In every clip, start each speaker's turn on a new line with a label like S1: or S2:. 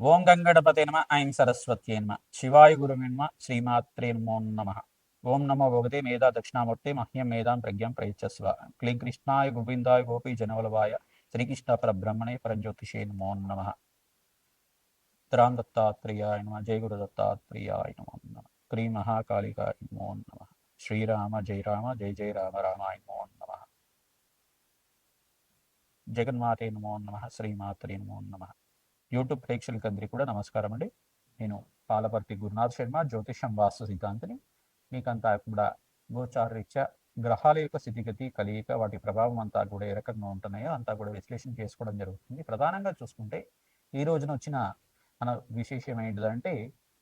S1: ఓం గంగణపతే నమ ఐం సరస్వత్యే నమ. శివాయ గురువే నమ శ్రీమాత్రే నమో నమ. ఓం నమో భగవతే మేధా దక్షిణామూర్తి మహ్యం మేధాం ప్రజ్ఞం ప్రయచ్చస్వ. క్లీం కృష్ణాయ గోవిందాయ గోపీ జనవలవాయ. శ్రీకృష్ణ పరబ్రహ్మణే పరంజ్యోతిషే నమో నమ. రామ్ దత్తాత్రేయాయ నమ. జయ గురు దత్తాత్రేయాయ నమో నమ. క్రీ మహాకాళికాయ నమో నమ. శ్రీరామ జయ రామ జయ జయ రామ రామాయ నమో నమ. జగన్మాతే నమో నమ. శ్రీమాత్రే నమో నమ. యూట్యూబ్ ప్రేక్షకులందరికీ కూడా నమస్కారం అండి. నేను పాలపర్తి గురునాథ్ శర్మ జ్యోతిషం వాస్తు సిద్ధాంతిని. మీకంతా కూడా గోచారరీత్యా గ్రహాల యొక్క స్థితిగతి కలియిక వాటి ప్రభావం అంతా కూడా ఏ రకంగా ఉంటున్నాయో అంతా కూడా విశ్లేషణ చేసుకోవడం జరుగుతుంది. ప్రధానంగా చూసుకుంటే ఈ రోజున వచ్చిన మన విశేషం ఏంటిదంటే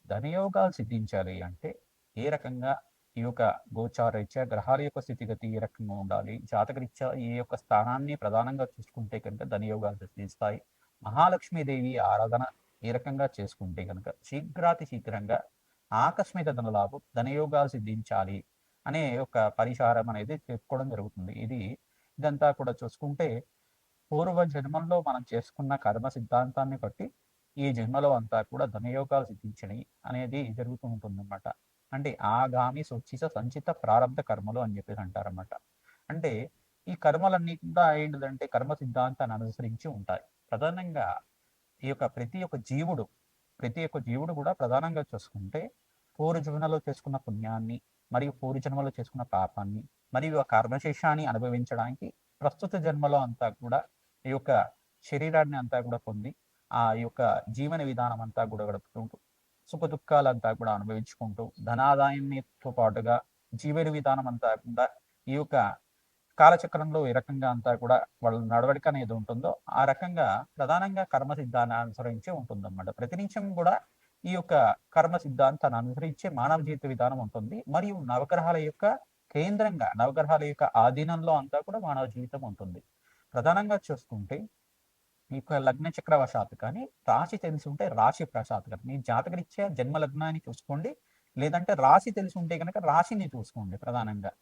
S1: ధనయోగాలు సిద్ధించాలి అంటే ఏ రకంగా ఈ యొక్క గోచారరీత్యా గ్రహాల యొక్క స్థితిగతి ఏ రకంగా ఉండాలి జాతకరీత్యా ఈ యొక్క స్థానాన్ని ప్రధానంగా చూసుకుంటే కనుక ధనయోగాలు సిద్ధిస్తాయి. మహాలక్ష్మీదేవి ఆరాధన ఏ రకంగా చేసుకుంటే కనుక శీఘ్రాతి శీఘ్రంగా ఆకస్మిక ధనలాభం ధనయోగాలు సిద్ధించాలి అనే ఒక పరిహారం అనేది చెప్పుకోవడం జరుగుతుంది. ఇది ఇదంతా కూడా చూసుకుంటే పూర్వ జన్మంలో మనం చేసుకున్న కర్మ సిద్ధాంతాన్ని బట్టి ఈ జన్మలో అంతా కూడా ధనయోగాలు సిద్ధించని అనేది జరుగుతూ ఉంటుందన్నమాట. అంటే ఆగామి సుచిత సంచిత ప్రారంభ కర్మలు అని చెప్పేసి అంటారన్నమాట. అంటే ఈ కర్మలన్నీ కూడా ఏంటిదంటే కర్మ సిద్ధాంతాన్ని అనుసరించి ఉంటాయి. ప్రధానంగా ఈ యొక్క ప్రతి ఒక్క జీవుడు ప్రతి ఒక్క జీవుడు కూడా ప్రధానంగా చూసుకుంటే పూర్వ జన్మలో చేసుకున్న పుణ్యాన్ని మరియు పూర్వ జన్మలో చేసుకున్న పాపాన్ని మరియు ఆ కర్మశేషాన్ని అనుభవించడానికి ప్రస్తుత జన్మలో అంతా కూడా ఈ యొక్క శరీరాన్ని అంతా కూడా పొంది ఆ యొక్క జీవన విధానం అంతా కూడా గడుపుకుంటూ సుఖ దుఃఖాలంతా కూడా అనుభవించుకుంటూ ధనాదాయంతో పాటుగా జీవన విధానం అంతా కూడా ఈ యొక్క కాలచక్రంలో ఏ రకంగా అంతా కూడా వాళ్ళ నడవడిక అనేది ఉంటుందో ఆ రకంగా ప్రధానంగా కర్మ సిద్ధాన్ని అనుసరించే ఉంటుందన్నమాట. ప్రతి నిమిషం కూడా ఈ యొక్క కర్మ సిద్ధాంతాన్ని అనుసరించే మానవ జీవిత విధానం ఉంటుంది. మరియు నవగ్రహాల యొక్క కేంద్రంగా నవగ్రహాల యొక్క ఆధీనంలో అంతా కూడా మానవ జీవితం ఉంటుంది. ప్రధానంగా చూసుకుంటే ఈ యొక్క లగ్న చక్రవశాత్తు కానీ రాశి తెలిసి ఉంటే రాశి ప్రశాత్ కానీ మీ జాతకరీత్యా జన్మ లగ్నాన్ని చూసుకోండి. లేదంటే రాశి తెలిసి ఉంటే కనుక రాశిని చూసుకోండి ప్రధానంగా.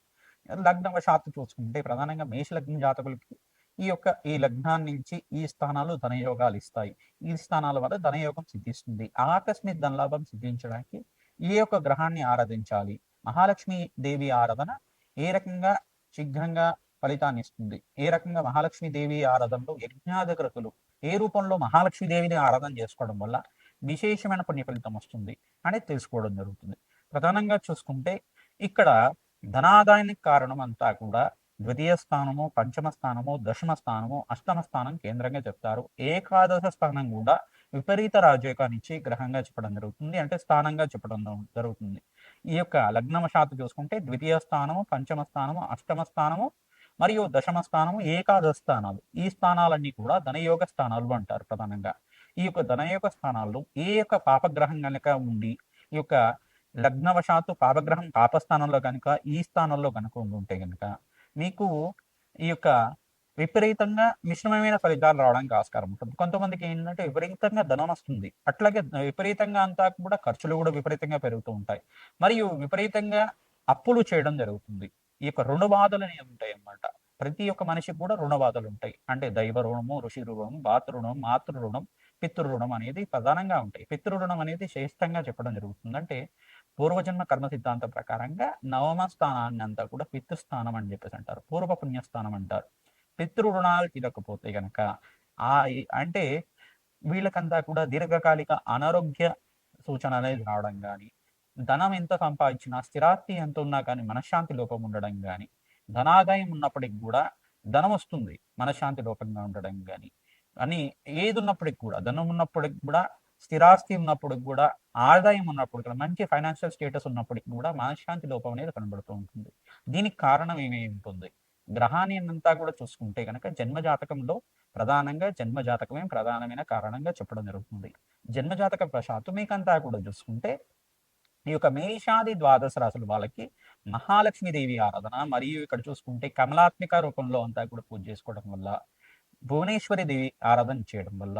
S1: లగ్నవశాత్తు చూసుకుంటే ప్రధానంగా మేష లగ్నం జాతకులకి ఈ యొక్క ఈ లగ్నాన్ని నుంచి ఈ స్థానాలు ధనయోగాలు ఇస్తాయి. ఈ స్థానాల వల్ల ధనయోగం సిద్ధిస్తుంది. ఆకస్మిక ధనలాభం సిద్ధించడానికి ఈ యొక్క గ్రహాన్ని ఆరాధించాలి. మహాలక్ష్మి దేవి ఆరాధన ఏ రకంగా శీఘ్రంగా ఫలితాన్ని ఇస్తుంది? ఏ రకంగా మహాలక్ష్మి దేవి ఆరాధనలో యజ్ఞాధికృతులు ఏ రూపంలో మహాలక్ష్మి దేవిని ఆరాధన చేసుకోవడం వల్ల విశేషమైన పుణ్య ఫలితం వస్తుంది అనేది తెలుసుకోవడం జరుగుతుంది. ప్రధానంగా చూసుకుంటే ఇక్కడ ధనాదాయానికి కారణం అంతా కూడా ద్వితీయ స్థానము పంచమ స్థానము దశమ స్థానము అష్టమ స్థానం కేంద్రంగా చెప్తారు. ఏకాదశ స్థానం కూడా విపరీత రాజయోగాన్నిచ్చి గ్రహంగా చెప్పడం జరుగుతుంది. అంటే స్థానంగా చెప్పడం జరుగుతుంది. ఈ యొక్క లగ్నవశాత్తు చూసుకుంటే ద్వితీయ స్థానము పంచమ స్థానము అష్టమ స్థానము మరియు దశమ స్థానము ఏకాదశ స్థానాలు. ఈ స్థానాలన్నీ కూడా ధనయోగ స్థానాలు అంటారు ప్రధానంగా. ఈ యొక్క ధనయోగ స్థానాల్లో ఏ యొక్క పాపగ్రహం కనుక ఉండి ఈ యొక్క లగ్నవశాత్తు పాపగ్రహం పాపస్థానంలో కనుక ఈ స్థానంలో కనుక ఉంటే కనుక మీకు ఈ యొక్క విపరీతంగా మిశ్రమమైన ఫలితాలు రావడానికి ఆస్కారం ఉంటుంది. కొంతమందికి ఏంటంటే విపరీతంగా ధనం వస్తుంది. అట్లాగే విపరీతంగా అంతా కూడా ఖర్చులు కూడా విపరీతంగా పెరుగుతూ ఉంటాయి. మరియు విపరీతంగా అప్పులు చేయడం జరుగుతుంది. ఈ యొక్క రుణ బాధలు అనేవి ఉంటాయి అన్నమాట. ప్రతి ఒక్క మనిషికి కూడా రుణ బాధలు ఉంటాయి. అంటే దైవ రుణము ఋషి రుణం బాతృ రుణం మాతృ రుణం పితృ రుణం అనేది ప్రధానంగా ఉంటాయి. పితృ రుణం అనేది శ్రేష్టంగా చెప్పడం జరుగుతుంది. అంటే పూర్వజన్మ కర్మ సిద్ధాంతం ప్రకారంగా నవమ స్థానాన్ని అంతా కూడా పితృస్థానం అని చెప్పేసి అంటారు. పూర్వ పుణ్యస్థానం అంటారు. పితృ రుణాలు తీరకపోతే గనక ఆ అంటే వీళ్ళకంతా కూడా దీర్ఘకాలిక అనారోగ్య సూచన అనేది రావడం కానీ ధనం ఎంత సంపాదించినా స్థిరాస్తి ఎంత ఉన్నా కానీ మనశ్శాంతి లోపం ఉండడం కానీ ధనాదాయం ఉన్నప్పటికి కూడా ధనం వస్తుంది మనశ్శాంతి లోపంగా ఉండడం కానీ అని ఏది ఉన్నప్పటికి కూడా ధనం ఉన్నప్పటికి కూడా స్థిరాస్తి ఉన్నప్పుడు కూడా ఆదాయం ఉన్నప్పుడు కూడా మంచి ఫైనాన్షియల్ స్టేటస్ ఉన్నప్పటికి కూడా మనశ్శాంతి లోపం అనేది కనబడుతూ ఉంటుంది. దీనికి కారణం ఏమి ఉంటుంది? గ్రహాన్ని అంతా కూడా చూసుకుంటే కనుక జన్మజాతకంలో ప్రధానంగా జన్మజాతకమే ప్రధానమైన కారణంగా చెప్పడం జరుగుతుంది. జన్మజాతక ప్రశాత్తు మీకంతా కూడా చూసుకుంటే ఈ యొక్క మేషాది ద్వాదశ రాశుల వాళ్ళకి మహాలక్ష్మీదేవి ఆరాధన మరియు ఇక్కడ చూసుకుంటే కమలాత్మిక రూపంలో అంతా కూడా పూజ చేసుకోవడం వల్ల భువనేశ్వరి దేవి ఆరాధన చేయడం వల్ల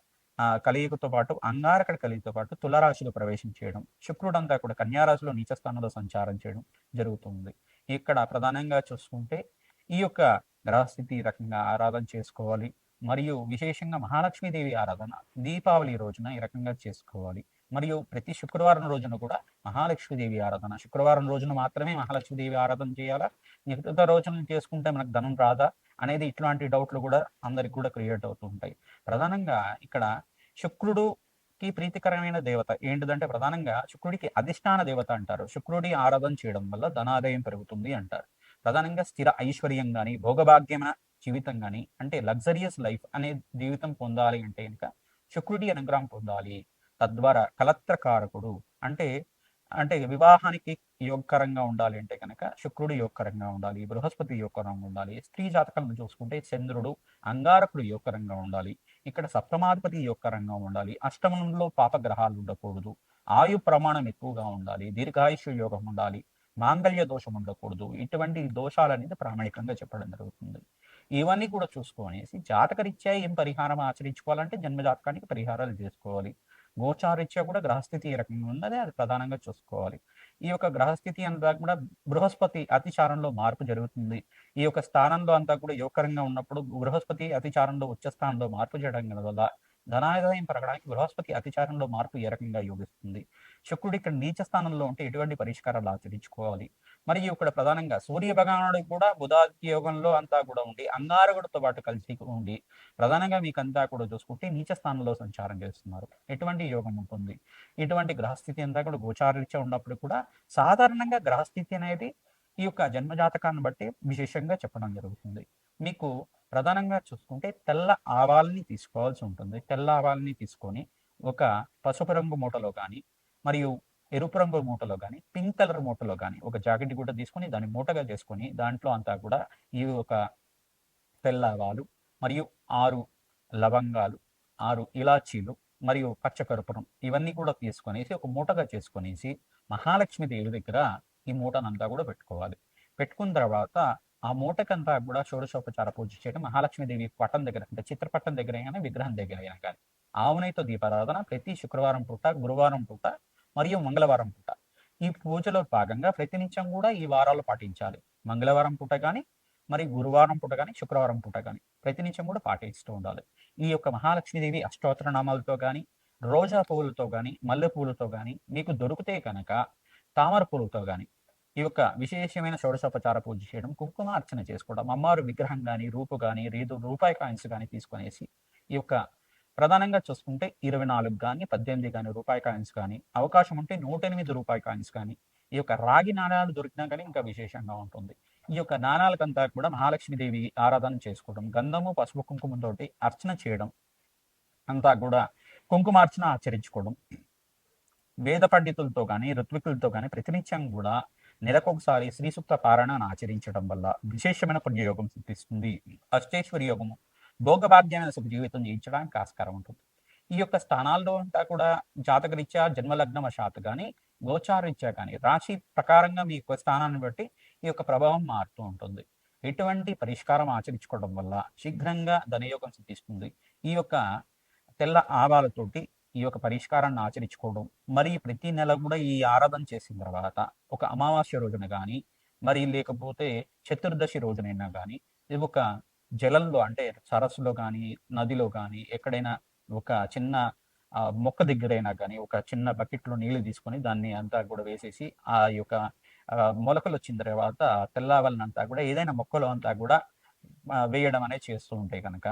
S1: కలియుగతో పాటు అంగారకడ కలియుగతో పాటు తులరాశిలో ప్రవేశం చేయడం శుక్రుడు అంతా కూడా కన్యారాశిలో నీచస్థానంలో సంచారం చేయడం జరుగుతుంది. ఇక్కడ ప్రధానంగా చూసుకుంటే ఈ యొక్క గ్రహస్థితి రకంగా ఆరాధన చేసుకోవాలి. మరియు విశేషంగా మహాలక్ష్మీదేవి ఆరాధన దీపావళి రోజున ఈ రకంగా చేసుకోవాలి. మరియు ప్రతి శుక్రవారం రోజున కూడా మహాలక్ష్మీదేవి ఆరాధన. శుక్రవారం రోజున మాత్రమే మహాలక్ష్మీదేవి ఆరాధన చేయాలా? మిగతా రోజున చేసుకుంటే మనకు ధనం రాదా? అనేది ఇట్లాంటి డౌట్లు కూడా అందరికి కూడా క్రియేట్ అవుతూ ఉంటాయి. ప్రధానంగా ఇక్కడ శుక్రుడుకి ప్రీతికరమైన దేవత ఏంటిదంటే ప్రధానంగా శుక్రుడికి అధిష్టాన దేవత అంటారు. శుక్రుడి ఆరాధన చేయడం వల్ల ధనాదాయం పెరుగుతుంది అంటారు. ప్రధానంగా స్థిర ఐశ్వర్యం కానీ భోగభాగ్యమైన జీవితం కానీ అంటే లగ్జరియస్ లైఫ్ అనే జీవితం పొందాలి అంటే కనుక శుక్రుడి అనుగ్రహం పొందాలి. తద్వారా కలత్రకారకుడు అంటే అంటే వివాహానికి యోగకరంగా ఉండాలి అంటే కనుక శుక్రుడు యోగకరంగా ఉండాలి బృహస్పతి యోగకరంగా ఉండాలి స్త్రీ జాతకాలను చూసుకుంటే చంద్రుడు అంగారకుడు యోగకరంగా ఉండాలి. ఇక్కడ సప్తమాధిపతి యొక్క రంగం ఉండాలి. అష్టమంలో పాపగ్రహాలు ఉండకూడదు. ఆయు ప్రమాణం ఎక్కువగా ఉండాలి. దీర్ఘాయుష్య యోగం ఉండాలి. మాంగళ్య దోషం ఉండకూడదు. ఇటువంటి దోషాలు అనేది ప్రామాణికంగా చెప్పడం జరుగుతుంది. ఇవన్నీ కూడా చూసుకోనేసి జాతకరీత్యా ఏం పరిహారం ఆచరించుకోవాలంటే జన్మ జాతకానికి పరిహారాలు చేసుకోవాలి. గోచారీత్యా కూడా గ్రహస్థితి ఏ రకంగా ఉన్నది అది ప్రధానంగా చూసుకోవాలి. ఈ యొక్క గ్రహస్థితి అంతా కూడా బృహస్పతి అతిచారంలో మార్పు జరుగుతుంది. ఈ యొక్క స్థానంలో అంతా కూడా యోగకరంగా ఉన్నప్పుడు బృహస్పతి అతిచారంలో ఉచ్చ స్థానంలో మార్పు చేయడం వల్ల ధనాదాయం పెరగడానికి బృహస్పతి అతిచారంలో మార్పు ఏ రకంగా యోగిస్తుంది? శుక్రుడు ఇక్కడ నీచ స్థానంలో ఉంటే ఎటువంటి పరిష్కారాలు ఆచరించుకోవాలి? మరియు ఇక్కడ ప్రధానంగా సూర్య భగవానుడు కూడా బుధాదిత్య యోగంలో అంతా కూడా ఉండి అంగారకుడితో పాటు కలిసి ఉండి ప్రధానంగా మీకు అంతా కూడా చూసుకుంటే నీచ స్థానంలో సంచారం చేస్తున్నారు. ఎటువంటి యోగం ఉంటుంది? ఇటువంటి గ్రహస్థితి అంతా కూడా గోచారీత్యా ఉన్నప్పుడు కూడా సాధారణంగా గ్రహస్థితి అనేది ఈ యొక్క జన్మజాతకాన్ని బట్టి విశేషంగా చెప్పడం జరుగుతుంది. మీకు ప్రధానంగా చూసుకుంటే తెల్ల ఆవాల్ని తీసుకోవాల్సి ఉంటుంది. తెల్ల ఆవాల్ని తీసుకొని ఒక పసుపు రంగు మూటలో కానీ మరియు ఎరుపు రంగు మూటలో కానీ పింక్ కలర్ మూటలో కానీ ఒక జాకెట్ కూడా తీసుకొని దాన్ని మూటగా చేసుకొని దాంట్లో అంతా కూడా ఈ ఒక తెల్ల ఆవాలు మరియు ఆరు లవంగాలు ఆరు ఇలాచీలు మరియు పచ్చకర్పూరం ఇవన్నీ కూడా తీసుకొనేసి ఒక మూటగా చేసుకొనేసి మహాలక్ష్మి దేవి దగ్గర ఈ మూటనంతా కూడా పెట్టుకోవాలి. పెట్టుకున్న తర్వాత ఆ మూటకంతా కూడా షోడశోపచార పూజ చేయడం మహాలక్ష్మీదేవి పట్టం దగ్గర అంటే చిత్రపట్టం దగ్గర అయినా విగ్రహం దగ్గర అయినా కానీ ఆవునైతో దీపారాధన ప్రతి శుక్రవారం పూట గురువారం పూట మరియు మంగళవారం పూట. ఈ పూజలో భాగంగా ప్రతినిత్యం కూడా ఈ వారాలు పాటించాలి. మంగళవారం పూట కానీ మరి గురువారం పూట కానీ శుక్రవారం పూట కానీ ప్రతినిత్యం కూడా పాటిస్తూ ఉండాలి. ఈ యొక్క మహాలక్ష్మీదేవి అష్టోత్తర నామాలతో కానీ రోజా పువ్వులతో కానీ మల్లె పువ్వులతో కానీ మీకు దొరికితే కనుక తామర పూలతో కానీ ఈ యొక్క విశేషమైన షోడశోపచార పూజ చేయడం కుంకుమ అర్చన చేసుకోవడం అమ్మవారు విగ్రహం కానీ రూపు కానీ రీదు రూపాయి కాయిన్స్ కానీ తీసుకునేసి ఈ యొక్క ప్రధానంగా చూసుకుంటే ఇరవై నాలుగు కానీ పద్దెనిమిది కానీ రూపాయి కాయిన్స్ కానీ అవకాశం ఉంటే నూట ఎనిమిది రూపాయి కాయిన్స్ కానీ ఈ యొక్క రాగి నాణాలు దొరికినా కానీ ఇంకా విశేషంగా ఉంటుంది. ఈ యొక్క నాణాలకంతా కూడా మహాలక్ష్మీదేవి ఆరాధన చేసుకోవడం గంధము పసుపు కుంకుమతోటి అర్చన చేయడం అంతా కూడా కుంకుమార్చన ఆచరించుకోవడం వేద పండితులతో కానీ ఋత్వికులతో కానీ ప్రతినిత్యం కూడా నెలకొకసారి శ్రీ సూక్త పారాయణను ఆచరించడం వల్ల విశేషమైన పుణ్యయోగం సిద్ధిస్తుంది. అష్టేశ్వరి యోగము. భోగభాగ్యమైన సుఖ జీవితం జీవించడానికి ఆస్కారం ఉంటుంది. ఈ యొక్క స్థానాల్లో అంతా కూడా జాతకరీత్యా జన్మలగ్నం వశాత్ కానీ గోచారీత్యా కానీ రాశి ప్రకారంగా మీ యొక్క స్థానాన్ని బట్టి ఈ యొక్క ప్రభావం మారుతూ ఉంటుంది. ఎటువంటి పరిష్కారం ఆచరించుకోవడం వల్ల శీఘ్రంగా ధనయోగం సిద్ధిస్తుంది. ఈ యొక్క తెల్ల ఆవాలతోటి ఈ యొక్క పరిష్కారాన్ని ఆచరించుకోవడం మరి ప్రతి నెల కూడా ఈ ఆరాధన చేసిన తర్వాత ఒక అమావాస్య రోజున కానీ మరి లేకపోతే చతుర్దశి రోజునైనా కానీ ఇది ఒక జలంలో అంటే సరస్సులో కానీ నదిలో కానీ ఎక్కడైనా ఒక చిన్న ఆ, మొక్క దగ్గరైనా కానీ ఒక చిన్న బకెట్లో నీళ్ళు తీసుకొని దాన్ని అంతా కూడా వేసేసి ఆ యొక్క మొలకలు వచ్చిన తర్వాత తెల్లవలనంతా కూడా ఏదైనా మొక్కలు అంతా కూడా వేయడం అనేది చేస్తూ ఉంటాయి కనుక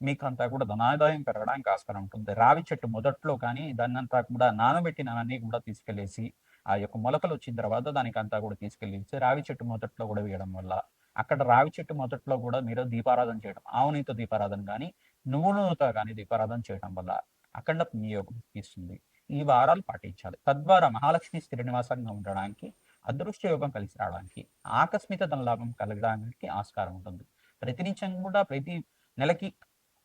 S1: మీకు అంతా కూడా ధనాదాయం పెరగడానికి ఆస్కారం ఉంటుంది. రావి చెట్టు మొదట్లో కానీ దాన్ని అంతా కూడా నానబెట్టినవన్నీ కూడా తీసుకెళ్ళేసి ఆ యొక్క మొలకలు వచ్చిన తర్వాత దానికి అంతా కూడా తీసుకెళ్ళేసి రావి చెట్టు మొదట్లో కూడా వేయడం వల్ల అక్కడ రావి చెట్టు మొదట్లో కూడా మీరు దీపారాధన చేయడం ఆవునితో దీపారాధన కానీ నువ్వులతో కానీ దీపారాధన చేయడం వల్ల అఖండ వినియోగం ఇస్తుంది ఈ వారాలు పాటించాలి. తద్వారా మహాలక్ష్మి స్థిర నివాసంగా ఉండడానికి అదృష్ట యోగం కలిసి రావడానికి ఆకస్మిక ధనలాభం కలగడానికి ఆస్కారం ఉంటుంది. ప్రతినిత్యం కూడా ప్రతి నెలకి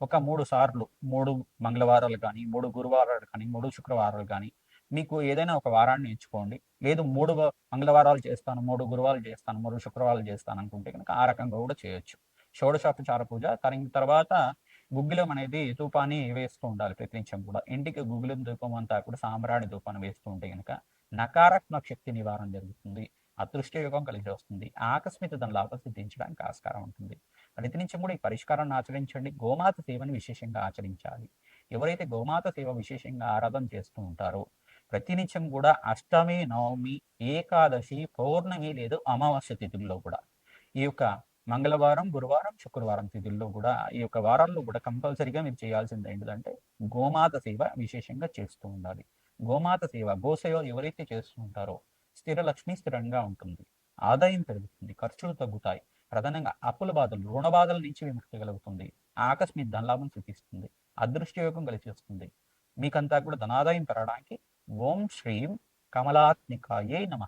S1: ఒక మూడు సార్లు మూడు మంగళవారాలు కానీ మూడు గురువారాలు కానీ మూడు శుక్రవారాలు కానీ మీకు ఏదైనా ఒక వారాన్ని ఎంచుకోండి. లేదు మూడు వ- మంగళవారాలు చేస్తాను మూడు గురువాలు చేస్తాను మూడు శుక్రవారాలు చేస్తాను అనుకుంటే కనుక ఆ రకంగా కూడా చేయొచ్చు. షోడశోపచార పూజ తరిగిన తర్వాత గుగ్గిలం అనేది ధూపాన్ని వేస్తూ ఉండాలి ప్రతి నిమిషం కూడా. ఇంటికి గుగ్గిలం ధూపం అంతా కూడా సాంబ్రాణి ధూపాన్ని వేస్తూ ఉంటే కనుక నకారాత్మక శక్తి నివారణ జరుగుతుంది. అదృష్ట యోగం కలిసి వస్తుంది. ఆకస్మిక ధన లాభం సిద్ధించడానికి ఆస్కారం ఉంటుంది. ప్రతి కూడా ఈ పరిష్కారాన్ని ఆచరించండి. గోమాత సేవని విశేషంగా ఆచరించాలి. ఎవరైతే గోమాత సేవ విశేషంగా ఆరాధన చేస్తూ ఉంటారో ప్రతినిత్యం కూడా అష్టమి నవమి ఏకాదశి పౌర్ణమి లేదు అమావాస్య తిథుల్లో కూడా. ఈ యొక్క మంగళవారం గురువారం శుక్రవారం తిథుల్లో కూడా ఈ యొక్క వారాల్లో కూడా కంపల్సరీగా మీరు చేయాల్సింది ఏంటంటే గోమాత సేవ విశేషంగా చేస్తూ ఉండాలి. గోమాత సేవ గోసేవ ఎవరైతే చేస్తూ ఉంటారో స్థిర లక్ష్మి స్థిరంగా ఉంటుంది. ఆదాయం పెరుగుతుంది ఖర్చులు తగ్గుతాయి. ప్రధానంగా అప్పుల బాధలు రుణ బాధల నుంచి విముక్తి కలుగుతుంది. ఆకస్మిక ధనలాభం సూచిస్తుంది అదృష్టయోగం కలిసి వస్తుంది మీకంతా కూడా ధనాదాయం పెరగడానికి ఓం శ్రీం కమలాత్మికాయే నమ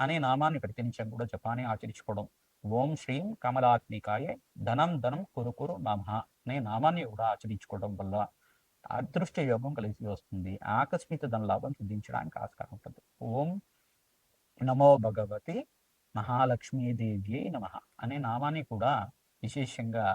S1: అనే నామాన్ని ప్రతినిత్యం కూడా జపాన్ని ఆచరించుకోవడం. ఓం శ్రీం కమలాత్మికాయే ధనం ధనం కురుకురు నమ అనే నామాన్ని కూడా ఆచరించుకోవడం వల్ల అదృష్ట యోగం కలిసి వస్తుంది. ఆకస్మిక ధనలాభం సిద్ధించడానికి ఆస్కారం ఉంటుంది. ఓం నమో భగవతి మహాలక్ష్మీదేవి నమ అనే నామాన్ని కూడా విశేషంగా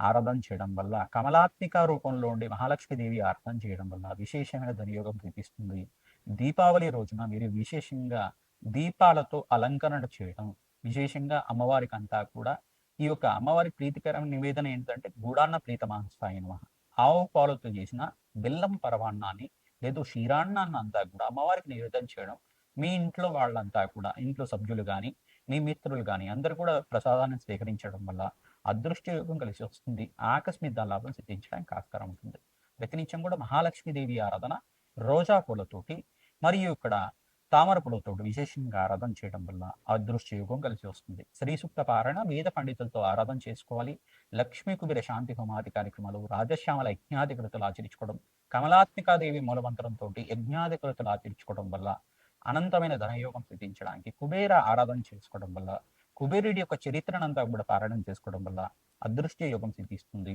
S1: ఆరాధన చేయడం వల్ల కమలాత్మిక రూపంలో ఉండి మహాలక్ష్మీదేవి ఆరాధన చేయడం వల్ల విశేషమైన ధనయోగం చూపిస్తుంది దీపావళి రోజున మీరు విశేషంగా దీపాలతో అలంకరణ చేయడం విశేషంగా అమ్మవారికి అంతా కూడా ఈ యొక్క అమ్మవారి ప్రీతికరమైన నివేదన ఏంటంటే గూడాన్న ప్రీతమాంసాయ నమ. ఆవు పాలతో చేసిన బెల్లం పరవాన్నాన్ని లేదా క్షీరాన్నాన్ని అంతా కూడా అమ్మవారికి నివేదన చేయడం మీ ఇంట్లో వాళ్ళంతా కూడా ఇంట్లో సభ్యులు కానీ మీ మిత్రులు కానీ అందరూ కూడా ప్రసాదాన్ని స్వీకరించడం వల్ల అదృష్ట యోగం కలిసి వస్తుంది. ఆకస్మిక లాభం సిద్ధించడానికి ఆస్కారం ఉంటుంది. ప్రతినిత్యం కూడా మహాలక్ష్మీదేవి ఆరాధన రోజా పూలతోటి మరియు ఇక్కడ తామర పూలతోటి విశేషంగా ఆరాధన చేయడం వల్ల అదృష్ట యుగం కలిసి వస్తుంది. శ్రీ సూక్త పారాయణ వేద పండితులతో ఆరాధన చేసుకోవాలి. లక్ష్మీ కుబీర శాంతి హోమాది కార్యక్రమాలు రాజశ్యామల యజ్ఞాధికృతలు ఆచరించుకోవడం కమలాత్మికాదేవి మూలమంత్రంతో యజ్ఞాధికృతలు ఆచరించుకోవడం వల్ల అనంతమైన ధనయోగం సిద్ధించడానికి కుబేర ఆరాధన చేసుకోవడం వల్ల కుబేరుడి యొక్క చరిత్రనంతా కూడా పారాయణం చేసుకోవడం వల్ల అదృష్ట యోగం సిద్ధిస్తుంది.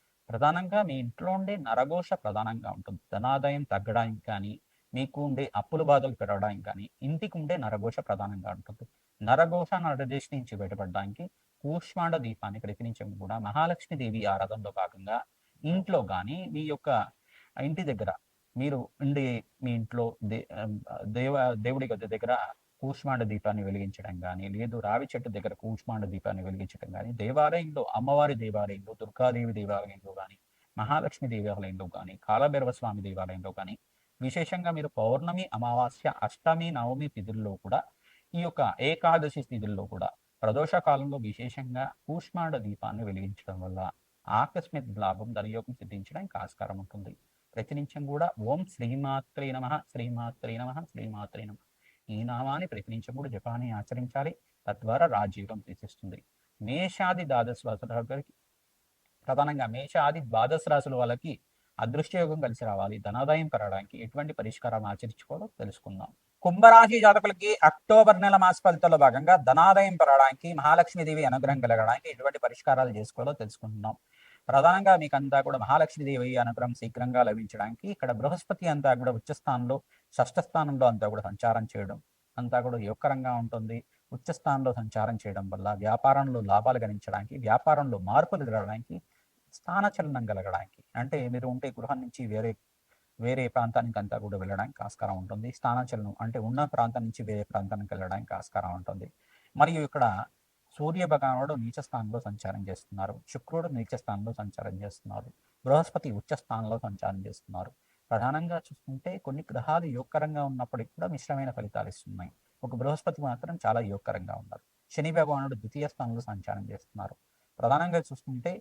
S1: ప్రధానంగా మీ ఇంట్లో ఉండే నరఘోష ప్రధానంగా ఉంటుంది. ధనాదాయం తగ్గడానికి కానీ మీకు ఉండే అప్పుల బాధలు పెరగడానికి కానీ ఇంటికి ఉండే నరఘోష ప్రధానంగా ఉంటుంది. నరఘోష నరదేశ్ నుంచి బయటపడడానికి కూష్మాండ దీపాన్ని ప్రతినిత్యం కూడా. మహాలక్ష్మీదేవి ఆరాధనలో భాగంగా ఇంట్లో కానీ మీ యొక్క ఇంటి దగ్గర మీరు ఉండే మీ ఇంట్లో దే దేవ దేవుడి గది దగ్గర కూష్మాండ దీపాన్ని వెలిగించడం కానీ లేదు రావి చెట్టు దగ్గర కూష్మాండ దీపాన్ని వెలిగించడం కానీ దేవాలయంలో అమ్మవారి దేవాలయంలో దుర్గాదేవి దేవాలయంలో కానీ మహాలక్ష్మి దేవాలయంలో కానీ కాలభైరవ స్వామి దేవాలయంలో కానీ విశేషంగా మీరు పౌర్ణమి అమావాస్య అష్టమి నవమి తిథుల్లో కూడా ఈ యొక్క ఏకాదశి తిథుల్లో కూడా ప్రదోష కాలంలో విశేషంగా కూష్మాండ దీపాన్ని వెలిగించడం వల్ల ఆకస్మిక లాభం దర్యోగం సిద్ధించడానికి ఆస్కారం ఉంటుంది. ప్రతినిత్యం కూడా ఓం శ్రీమాత్రే నమ శ్రీమాత్రే నమ శ్రీమాత్రే నమ. ఈ నామాన్ని ప్రతినిత్యం జపాన్ని ఆచరించాలి. తద్వారా రాజీవం తీసిస్తుంది మేషాది ద్వాదశ రాశులకి ప్రధానంగా మేషాది ద్వాదశ రాసుల వాళ్ళకి అదృష్టయోగం కలిసి రావాలి. ధనాదాయం పెరగడానికి ఎటువంటి పరిష్కారం ఆచరించుకోవాలో తెలుసుకుందాం. కుంభరాశి జాతకులకి అక్టోబర్ నెల మాస ఫలితాల్లో భాగంగా ధనాదాయం పెరగడానికి మహాలక్ష్మీదేవి అనుగ్రహం కలగడానికి ఎటువంటి పరిష్కారాలు చేసుకోవాలో తెలుసుకుంటున్నాం. ప్రధానంగా మీకు అంతా కూడా మహాలక్ష్మీదేవి అనుగ్రహం శీఘ్రంగా లభించడానికి ఇక్కడ బృహస్పతి అంతా కూడా ఉచ్చస్థానంలో షష్ఠ స్థానంలో అంతా కూడా సంచారం చేయడం అంతా కూడా యోగకరంగా ఉంటుంది. ఉచ్చ స్థానంలో సంచారం చేయడం వల్ల వ్యాపారంలో లాభాలు గణించడానికి వ్యాపారంలో మార్పులు జరగడానికి స్థానచలనం కలగడానికి అంటే మీరు ఉంటే గృహం నుంచి వేరే వేరే ప్రాంతానికి అంతా కూడా వెళ్ళడానికి ఆస్కారం ఉంటుంది. స్థానచలనం అంటే ఉన్న ప్రాంతం నుంచి వేరే ప్రాంతానికి వెళ్ళడానికి ఆస్కారం ఉంటుంది. మరియు ఇక్కడ సూర్య భగవానుడు నీచ స్థానంలో సంచారం చేస్తున్నారు. శుక్రుడు నీచ స్థానంలో సంచారం చేస్తున్నారు. బృహస్పతి ఉచ్చ స్థానంలో సంచారం చేస్తున్నారు. ప్రధానంగా చూసుకుంటే కొన్ని గ్రహాలు యోగకరంగా ఉన్నప్పటికీ కూడా మిశ్రమైన ఫలితాలు ఇస్తున్నాయి. ఒక బృహస్పతి మాత్రం చాలా యోగకరంగా ఉన్నారు. శని భగవానుడు ద్వితీయ స్థానంలో సంచారం చేస్తున్నారు. ప్రధానంగా చూసుకుంటే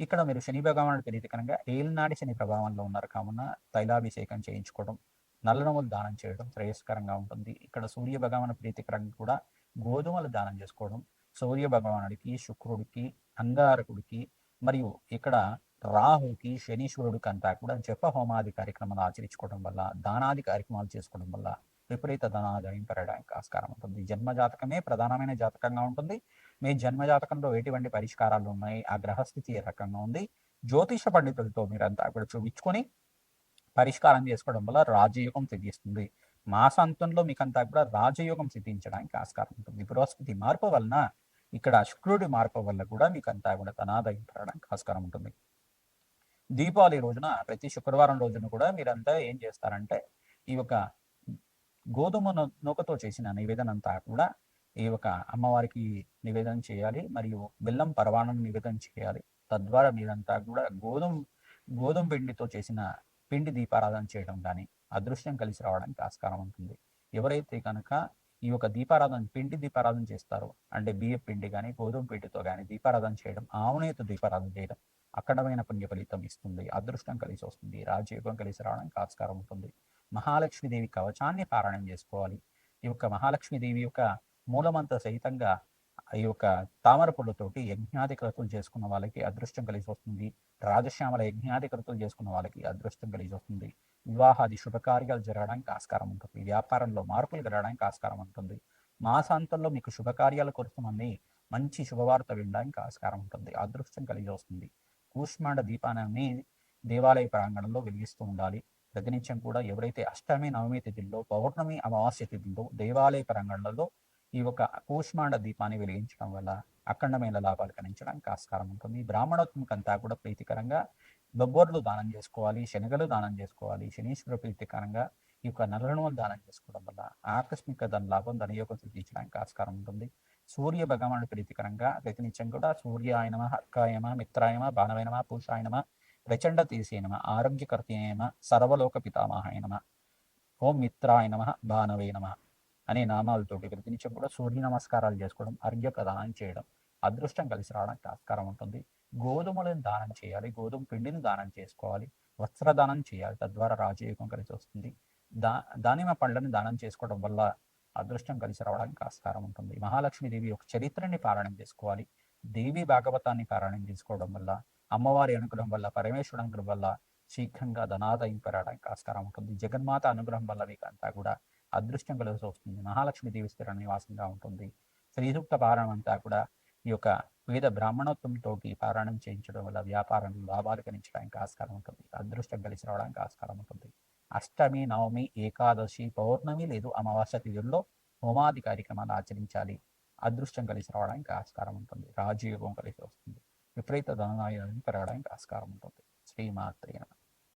S1: ఇక్కడ మీరు శని భగవానుడు ప్రీతికరంగా ఏలినాడి శని ప్రభావంలో ఉన్నారు. కావున తైలాభిషేకం చేయించుకోవడం నల్ల దానం చేయడం శ్రేయస్కరంగా ఉంటుంది. ఇక్కడ సూర్య భగవాను ప్రీతికరంగా కూడా గోధుమలు దానం చేసుకోవడం సూర్య భగవానుడికి శుక్రుడికి అంగారకుడికి మరియు ఇక్కడ రాహుకి శనీశ్వరుడికి అంతా కూడా జప హోమాది కార్యక్రమాలు ఆచరించుకోవడం వల్ల దానాది కార్యక్రమాలు చేసుకోవడం వల్ల విపరీత ధనాదాయం పెరగడానికి ఆస్కారం ఉంటుంది. జన్మ జాతకమే ప్రధానమైన జాతకంగా ఉంటుంది. మీ జన్మ జాతకంలో ఎటువంటి పరిష్కారాలు ఉన్నాయి? ఆ గ్రహస్థితి ఏ రకంగా ఉంది? జ్యోతిష పండితులతో మీరంతా అక్కడ చూపించుకొని పరిష్కారం చేసుకోవడం వల్ల రాజయోగం సిద్ధిస్తుంది మాసాంతంలో మీకంతా కూడా రాజయోగం సిద్ధించడానికి ఆస్కారం ఉంటుంది. బృహస్పతి మార్పు వలన ఇక్కడ శుక్రుడి మార్పు వల్ల కూడా మీకంతా కూడా ధనాదాయం పెరగడానికి ఆస్కారం ఉంటుంది. దీపావళి రోజున ప్రతి శుక్రవారం రోజున కూడా మీరంతా ఏం చేస్తారంటే ఈ యొక్క గోధుమ నూకతో చేసిన నివేదన అంతా కూడా ఈ యొక్క అమ్మవారికి నివేదన చేయాలి మరియు బెల్లం పరవాణం నివేదన చేయాలి. తద్వారా మీరంతా కూడా గోధుమ గోధుమ పిండితో చేసిన పిండి దీపారాధన చేయడం కానీ అదృష్టం కలిసి రావడానికి ఆస్కారం ఉంటుంది. ఎవరైతే కనుక ఈ యొక్క దీపారాధన పిండి దీపారాధన చేస్తారో అంటే బియ్య పిండి కానీ గోధుమ పిండితో కానీ దీపారాధన చేయడం ఆవునేత దీపారాధన చేయడం అక్కడమైన పుణ్య ఫలితం ఇస్తుంది అదృష్టం కలిసి వస్తుంది రాజయోగం కలిసి రావడానికి ఆస్కారం ఉంటుంది మహాలక్ష్మీదేవి కవచాన్ని పారాయణం చేసుకోవాలి. ఈ యొక్క మహాలక్ష్మీదేవి యొక్క మూలమంత సహితంగా ఈ యొక్క తామర పుల్లతోటి యజ్ఞాది క్రతులు చేసుకున్న వాళ్ళకి అదృష్టం కలిసి వస్తుంది. రాజశ్యామల యజ్ఞాది క్రతులు చేసుకున్న వాళ్ళకి అదృష్టం కలిసి వస్తుంది. వివాహాది శుభకార్యాలు జరగడానికి ఆస్కారం ఉంటుంది. వ్యాపారంలో మార్పులు జరగడానికి ఆస్కారం ఉంటుంది. మాసాంతంలో మీకు శుభకార్యాల కోసమని మంచి శుభవార్త వినడానికి ఆస్కారం ఉంటుంది. అదృష్టం కలిగి వస్తుంది. కూష్మాండ దీపాన్ని దేవాలయ ప్రాంగణంలో వెలిగిస్తూ ఉండాలి. ప్రతినిత్యం కూడా ఎవరైతే అష్టమి నవమి తిథిల్లో పౌర్ణమి అమావాస్య తిథిలో దేవాలయ ప్రాంగణంలో ఈ యొక్క కూష్మాండ దీపాన్ని వెలిగించడం వల్ల అఖండమైన లాభాలు కనించడానికి ఆస్కారం ఉంటుంది. బ్రాహ్మణోత్మకంతా కూడా ప్రీతికరంగా బొబ్బర్లు దానం చేసుకోవాలి శనగలు దానం చేసుకోవాలి శనీశ్వర ప్రీతికరంగా ఈ యొక్క నల్లనువలు దానం చేసుకోవడం వల్ల ఆకస్మిక ధన లాభం ధనయోగం సిద్ధించడానికి ఆస్కారం ఉంటుంది. సూర్య భగవానుడు ప్రీతికరంగా ప్రతినిత్యం కూడా సూర్యాయనమ హర్కాయమ మిత్రాయమ బాణవైనమ పూషాయనమ ప్రచండ తీసేనమ ఆరోగ్యకర్తయనమ సర్వలోక పితామహాయనమ ఓం మిత్రాయ బాణవైనమ బాణవే నమ అనే నామాలతోటి ప్రతినిత్యం కూడా సూర్య నమస్కారాలు చేసుకోవడం అర్ఘ్య ప్రదానం చేయడం అదృష్టం కలిసి రావడానికి ఆస్కారం ఉంటుంది. గోధుమలను దానం చేయాలి గోధుమ పిండిని దానం చేసుకోవాలి వస్త్రదానం చేయాలి తద్వారా రాజయోగం కలిసి వస్తుంది. దా దానిమ పళ్ళని దానం చేసుకోవడం వల్ల అదృష్టం కలిసి రావడానికి ఆస్కారం ఉంటుంది. మహాలక్ష్మీదేవి యొక్క చరిత్రని పారాయణం చేసుకోవాలి. దేవి భాగవతాన్ని పారాయణం చేసుకోవడం వల్ల అమ్మవారి అనుగ్రహం వల్ల పరమేశ్వరుడు అనుగ్రహం వల్ల శీఘ్రంగా ధనాదాయం పెరగడానికి ఆస్కారం ఉంటుంది. జగన్మాత అనుగ్రహం వల్ల మీకంతా కూడా అదృష్టం కలిసి వస్తుంది. మహాలక్ష్మి దేవి స్థిర నివాసంగా ఉంటుంది. శ్రీసూక్త పారాయణం అంతా కూడా ఈ యొక్క వివిధ బ్రాహ్మణత్వంతో పారాయణం చేయించడం వల్ల వ్యాపారం లాభాలు గణించడానికి ఆస్కారం ఉంటుంది. అదృష్టం కలిసి రావడానికి ఆస్కారం ఉంటుంది. అష్టమి నవమి ఏకాదశి పౌర్ణమి లేదు. అమావాస్య తిథుల్లో హోమాది కార్యక్రమాలు ఆచరించాలి. అదృష్టం కలిసి రావడానికి ఆస్కారం ఉంటుంది. రాజయోగం కలిసి వస్తుంది. విపరీత ధనాదాయం పెరగడానికి ఆస్కారం ఉంటుంది. శ్రీమాత్రేణ